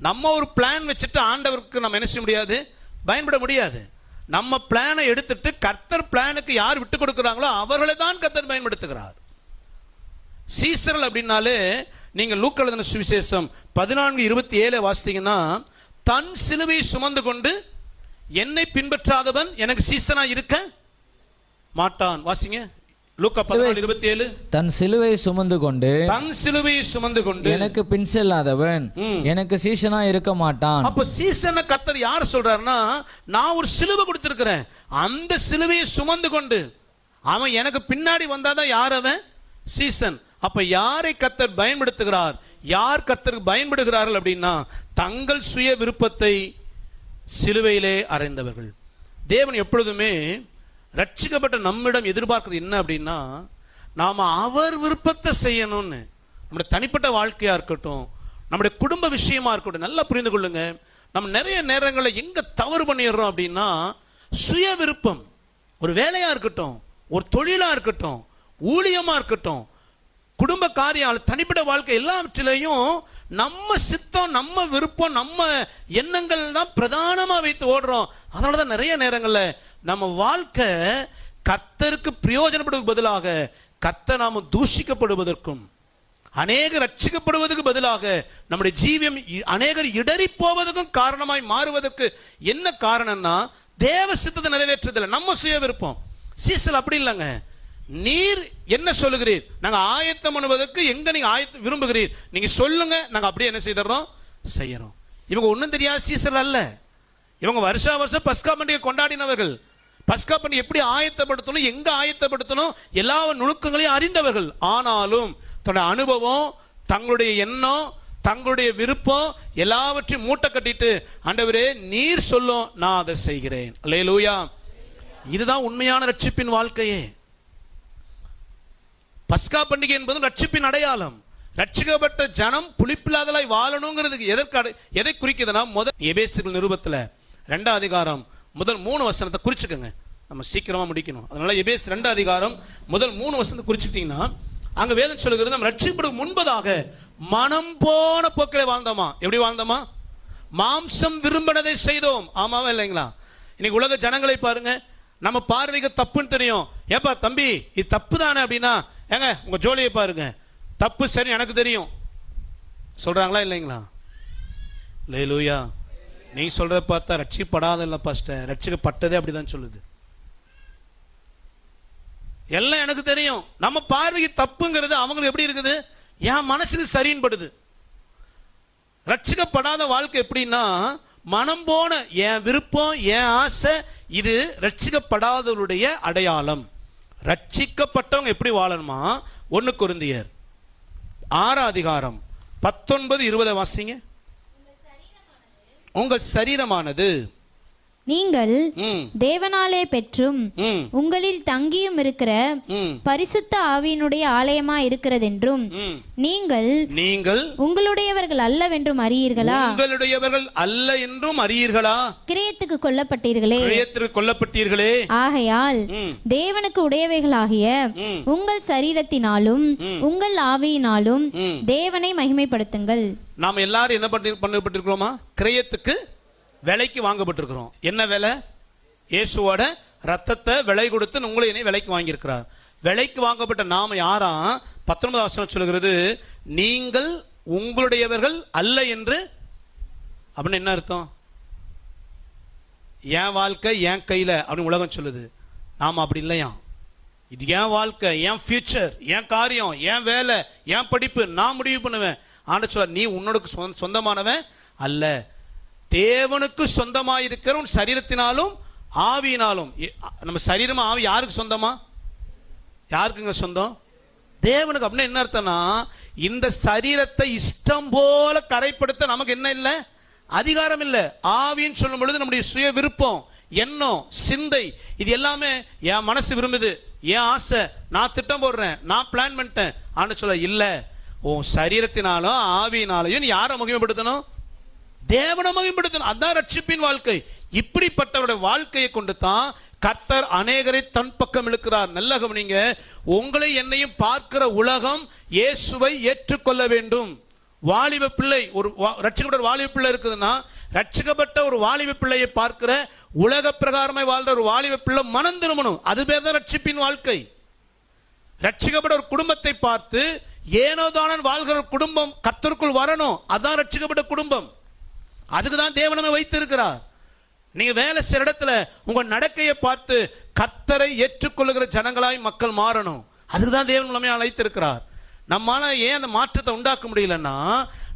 நம்ம ஒரு பிளான் வச்சுட்டு ஆண்டவருக்கு நம்ம என்ன செய்ய முடியாது? பயன்பட முடியாது. நம்ம பிளானை எடுத்துட்டு கர்த்தர் பிளானுக்கு யார் விட்டு கொடுக்குறாங்களோ அவர்களை தான் கர்த்தர் பயன்படுத்துகிறார். சீசரல் அப்படின்னாலே நீங்கள் லூக்கா சுவிசேஷம் பதினான்கு இருபத்தி ஏழு வாசித்தீங்கன்னா தன் சிலுவை சுமந்து கொண்டு என்னை பின்பற்றாதவன் எனக்கு சீசனாக இருக்க மாட்டான். வாசிங்க. லூக்கா பதினாலு இருபத்தி ஏழு தன் சிலுவை சுமந்து கொண்டு தன் சிலுவையை சுமந்து கொண்டு எனக்கு பின் செல்லாதவன். எனக்கு சீஷனா இருக்க மாட்டான். அப்ப சீசனை கத்தர் யார் சொல்றாருன்னா நான் ஒரு சிலுவை கொடுத்திருக்கிறேன். அந்த சிலுவையை சுமந்து கொண்டு அவன் எனக்கு பின்னாடி வந்தாதான் யார் அவன்? சீசன். அப்ப யாரை கத்தர் பயன்படுத்துகிறார்? யார் கத்தருக்கு பயன்படுகிறார்கள் அப்படின்னா தங்கள் சுய விருப்பத்தை சிலுவையிலே அறைந்தவர்கள் தேவன் எப்பொழுதுமே ரட்சிக்கப்பட்ட நம்மிடம் எதிர்பார்க்கிறது என்ன அப்படின்னா நாம் அவர் விருப்பத்தை செய்யணும்னு நம்முடைய தனிப்பட்ட வாழ்க்கையாக இருக்கட்டும் நம்முடைய குடும்ப விஷயமா இருக்கட்டும் நல்லா புரிந்து கொள்ளுங்க. நம்ம நிறைய நேரங்களில் எங்க தவறு பண்ணிடுறோம் அப்படின்னா சுய விருப்பம். ஒரு வேலையா இருக்கட்டும் ஒரு தொழிலா இருக்கட்டும் ஊழியமா இருக்கட்டும் குடும்ப காரியம் தனிப்பட்ட வாழ்க்கை எல்லாவற்றிலையும் நம்ம சித்தம் நம்ம விருப்பம் நம்ம எண்ணங்கள் தான் பிரதானமாக வைத்து ஓடுறோம். அதனால தான் நிறைய நேரங்களில் நம்ம வாழ்க்கை கர்த்தருக்கு பிரயோஜனப்படுவதற்கு பதிலாக கர்த்தர் நாம தூஷிக்கப்படுவதற்கும் அநேகர் ரட்சிக்கப்படுவதற்கு பதிலாக நம்முடைய ஜீவியம் இ- அநேகர் இடறி போவதற்கும் காரணமாய் மாறுவதற்கு என்ன காரணம்னா தேவ சித்தத்தை நிறைவேற்றதில்லை நம்ம சுய விருப்பம் சீசல் அப்படி இல்லைங்க. நீர் என்ன சொல்லுகிறீர்? நாங்கள் ஆயத்தம் பண்ணுவதற்கு எங்க நீங்க ஆயத்தம் விரும்புகிறீர்? நீங்க சொல்லுங்க நாங்கள் அப்படியே என்ன செய்தோம் செய்யறோம். இவங்க ஒன்றும் தெரியாத சீசல் அல்ல. இவங்க வருஷா வருஷம் பஸ்கா பண்டிகை கொண்டாடினவர்கள். பஸ்கா பண்டிகை எப்படி ஆயத்தப்படுத்தணும் எங்க ஆயத்தப்படுத்தணும் எல்லா நுணுக்கங்களையும் அறிந்தவர்கள். ஆனாலும் தன்னோட அனுபவம் தங்களுடைய எண்ணம் தங்களுடைய விருப்பம் எல்லாவற்றையும் மூட்டை கட்டிட்டு ஆண்டவரே நீர் சொல்லும் நான் அதை செய்கிறேன். அல்லேலூயா. இதுதான் உண்மையான ரட்சிப்பின் வாழ்க்கையே. பஸ்கா பண்டிகை என்பது ரட்சிப்பின் அடையாளம். ரட்சிக்கப்பட்ட ஜனம் புளிப்பில்லாதலாய் வாழணுங்கிறதுக்கு எதற்கு எதை குறிக்குதுன்னா முதல் எபேசுகள் நிருபத்தில் ரெண்டாம் அதிகாரம் முதல் மூணு வசனத்தை குறிச்சுக்கோங்க. நம்ம சீக்கிரமாக முடிக்கணும். அதனால எபேஸ் ரெண்டு அதிகாரம் முதல் மூணு வசனத்தை குறிச்சிட்டிங்கன்னா அங்கே வேதம் சொல்லுகிறது நம்ம ரட்சிப்படும் முன்பதாக மனம் போன போக்கிலே வாழ்ந்தோமா? எப்படி வாழ்ந்தோமா? மாம்சம் விரும்பினதை செய்தோம். ஆமாவா இல்லைங்களா? இன்னைக்கு உலக ஜனங்களை பாருங்க. நம்ம பார்வைக்கு தப்புன்னு தெரியும். ஏப்பா தம்பி இது தப்பு தானே அப்படின்னா ஏங்க உங்க ஜோலியை பாருங்க. தப்பு சரி எனக்கு தெரியும். சொல்றாங்களா இல்லைங்களா? லேலூயா. நீ சொல்கிற பார்த்தா ரட்சிப்படாத இல்லை பாஸ்டர் ரட்சிக்கப்பட்டதே அப்படிதான் சொல்லுது. எல்லாம் எனக்கு தெரியும். நம்ம பார்வைக்கு தப்புங்கிறது அவங்களுக்கு எப்படி இருக்குது? என் மனசுக்கு சரின்னு படுது ரட்சிக்கப்படாத வாழ்க்கை எப்படின்னா மனம் போன என் விருப்பம் என் ஆசை இது ரட்சிக்கப்படாதவருடைய அடையாளம். ரட்சிக்கப்பட்டவங்க எப்படி வாழணுமா? ஒன்று குருந்தியர் ஆறாம் அதிகாரம் பத்தொன்பது இருபதை வாசிங்க. உங்கள் சரீரமானது நீங்கள் தேவனாலே பெற்றும் உங்களில் தங்கியும் இருக்கிற பரிசுத்த ஆவியினுடைய ஆலயமா இருக்கிறதென்றும் நீங்கள் நீங்கள் உங்களுடையவர்கள் அல்லவென்றும் அறியீர்களா? உங்களுடையவர்கள் அல்ல என்றும் அறியீர்களா? கிரியத்துக்கு கொல்லப்பட்டீர்களே. கிரயத்திற்கு கொல்லப்பட்டீர்களே. ஆகையால் தேவனுக்கு உடையவைகளாகிய. உங்கள் சரீரத்தினாலும் உங்கள் ஆவியினாலும். தேவனை மகிமைப்படுத்துங்கள். நாம் எல்லாரும் என்ன பண்ணி பண்ணப்பட்டிருக்கிறோமா கிரயத்துக்கு விலைக்கு வாங்கப்பட்டிருக்கிறோம். என்ன விலை? இயேசுவோட ரத்தத்தை விலை கொடுத்து உங்களை என்னை விலைக்கு வாங்கியிருக்கிறார். விலைக்கு வாங்கப்பட்ட நாம் யாரா? பத்தொன்பது வசனம் சொல்கிறது நீங்கள் உங்களுடையவர்கள் அல்ல என்று அப்படின்னு என்ன அர்த்தம்? என் வாழ்க்கை என் கையில் அப்படின்னு உலகம் சொல்லுது. நாம் அப்படி இல்லையா? இது என் வாழ்க்கை என் ஃபியூச்சர் என் காரியம் என் வேலை என் படிப்பு நான் முடிவு பண்ணுவேன். ஆண்டு சொல்ல நீ உன்னோட சொந்தமானவன் அல்ல. தேவனுக்கு சொந்தமாக இருக்கிற உன் சரீரத்தினாலும் ஆவியினாலும் நம்ம சரீரமா ஆவி யாருக்கு சொந்தமா? யாருக்குங்க சொந்தம்? தேவனுக்கு. அப்படின்னா என்ன அர்த்தம்னா இந்த சரீரத்தை இஷ்டம் போல கரைப்படுத்த நமக்கு என்ன இல்லை? அதிகாரம் இல்லை. ஆவின்னு சொல்லும் பொழுது நம்முடைய சுய விருப்பம் எண்ணம் சிந்தை இது எல்லாமே என் மனசு விரும்புது என் ஆசை நான் திட்டம் போடுறேன் நான் பிளான் பண்ணிட்டேன் ஆனால் சொல்ல இல்லை. உன் சரீரத்தினாலும் ஆவியினாலையும் நீ யாரை மகிமைப்படுத்தணும்? தேவனை மகிமைப்படுத்தணும். அதான் ரட்சிப்பின் வாழ்க்கை. இப்படிப்பட்டவருடைய வாழ்க்கையை கொண்டு தான் கர்த்தர் அநேகரை தன் பக்கம் இழுக்கிறார். நல்ல கவனிங்க. உங்களை என்னையும் பார்க்கிற உலகம் இயேசுவை ஏற்றுக்கொள்ள வேண்டும். வாலிப பிள்ளை ஒரு வா- ரட்சிக்கப்பட்ட வாலிப பிள்ளை இருக்குதுன்னா ரட்சிக்கப்பட்ட ஒரு வாலிப பிள்ளையை பார்க்கிற உலக பிரகாரமாய் வாழ்ற ஒரு வாலிப பிள்ளை மனம் திரும்பணும். அது பேர் தான் ரட்சிப்பின் வாழ்க்கை. ரட்சிக்கப்பட்ட ஒரு குடும்பத்தை பார்த்து ஏனோதானன் வாழ்கிற ஒரு குடும்பம் கர்த்தருக்குள் வரணும். அதான் ரட்சிக்கப்பட்ட குடும்பம். அதுக்கு தான் தேவன் நம்மை வைத்திருக்கிறார். நீங்க வேலை செய்யற இடத்துல உங்க நடக்கையை பார்த்து கத்தரை ஏற்றுக்கொள்ளுகிற ஜனங்களாய் மக்கள் மாறணும். அதுக்கு தான் தேவன் நம்மை அழைத்திருக்கிறார். நம்மால ஏன் அந்த மாற்றத்தை உண்டாக்க முடியலன்னா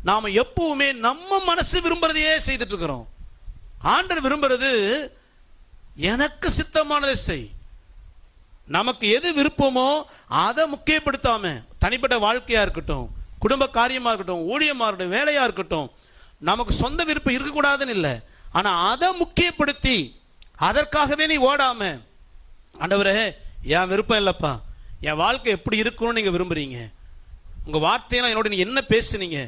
நாம எப்பவுமே நம்ம மனசு விரும்புறதையே செய்துட்டு இருக்கிறோம். ஆண்டர் விரும்புறது எனக்கு சித்தமானதை செய். நமக்கு எது விருப்பமோ அதை முக்கியப்படுத்தாம தனிப்பட்ட வாழ்க்கையா இருக்கட்டும் குடும்ப காரியமாக இருக்கட்டும் ஊழியமாக இருக்கட்டும் வேலையாக இருக்கட்டும் நமக்கு சொந்த விருப்பம் இருக்கக்கூடாதுன்னு இல்லை. ஆனால் அதை முக்கியப்படுத்தி அதற்காகவே நீ ஓடாம ஆண்டவரே என் விருப்பம் இல்லைப்பா. என் வாழ்க்கை எப்படி இருக்கணும்னு நீங்கள் விரும்புகிறீங்க உங்கள் வார்த்தையெல்லாம் என்னோட நீங்கள் என்ன பேசுனீங்க?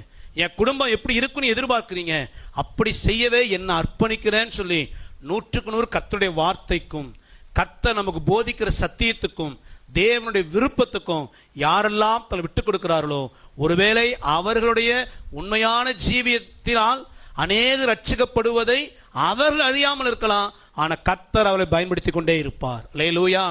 என் குடும்பம் எப்படி இருக்குன்னு எதிர்பார்க்குறீங்க? அப்படி செய்யவே என்ன அர்ப்பணிக்கிறேன்னு சொல்லி நூற்றுக்கு நூறு கத்தருடைய வார்த்தைக்கும் கத்தை நமக்கு போதிக்கிற சத்தியத்துக்கும் தேவனுடைய விருப்பத்துக்கும் யாரெல்லாம் தன்னை விட்டு கொடுக்கிறார்களோ ஒருவேளை அவர்களுடைய உண்மையான ஜீவியத்தினால் அநேக ரட்சிக்கப்படுவதை அவர்கள் அறியாமல் இருக்கலாம் ஆனா கத்தர் அவளை பயன்படுத்தி கொண்டே இருப்பார். லேலூயா